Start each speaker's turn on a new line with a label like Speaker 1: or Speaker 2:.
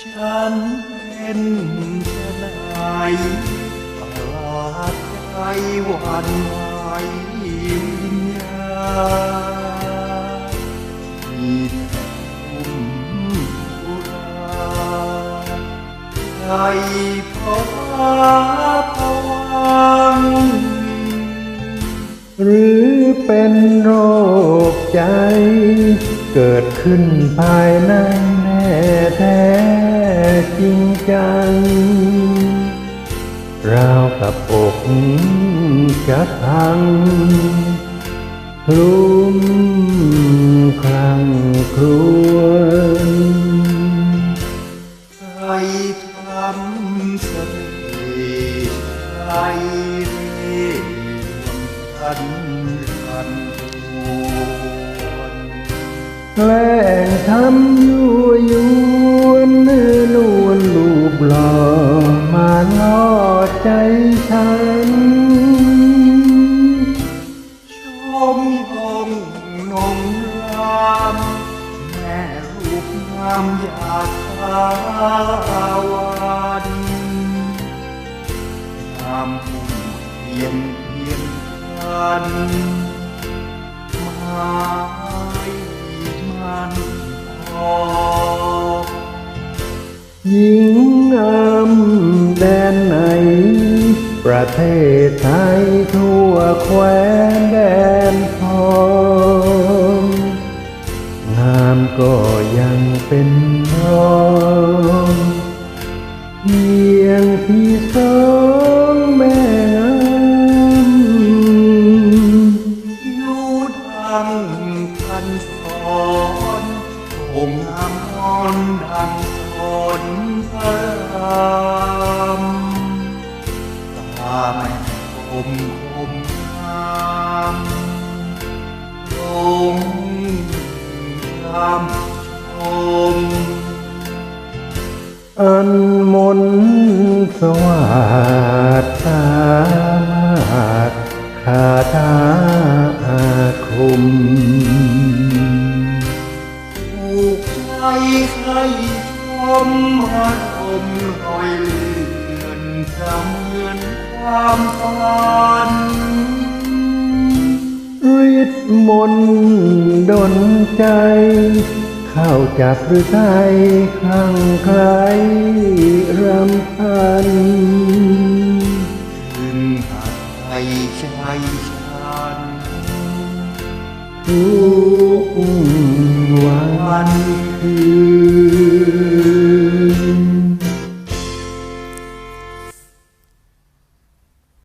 Speaker 1: ฉันเป็นจะไหนประหลาดใจหวันไหววิญญาณมีแต่คุ้มอุราใจพวาพวัง
Speaker 2: หรือเป็นโรคใจ เกิดขึ้นภายในแน่แท้ จริงจัง ราวกับอกจะพังคลุ้มคลังครวน
Speaker 1: ใครทำเสน่ห์ใครเรียพันพันวน
Speaker 2: แกล้งทำยั่วยวน หล่อมาล่อใจฉัน
Speaker 1: ชมยงนงรามแม่รูปงามอยากสาววันงามผู้เพียงเพียงกันม้มันพอ
Speaker 2: หญิง เทศไทยทั่วแคว้
Speaker 1: ตาม่คมคมงามลงรำชม
Speaker 2: อันมนสวัสดสาคาถาอาคม
Speaker 1: ถูกใครใครชมอารมณ์ลอยเลื่อนจะเหมือน ความฝัน
Speaker 2: ฤทธิ์มนต์ดนใจ เข้าจับหรือไทยคลั่งไคล้รำพัน
Speaker 1: ถึงหากใครใช่ฉัน
Speaker 2: ทุกวันคืน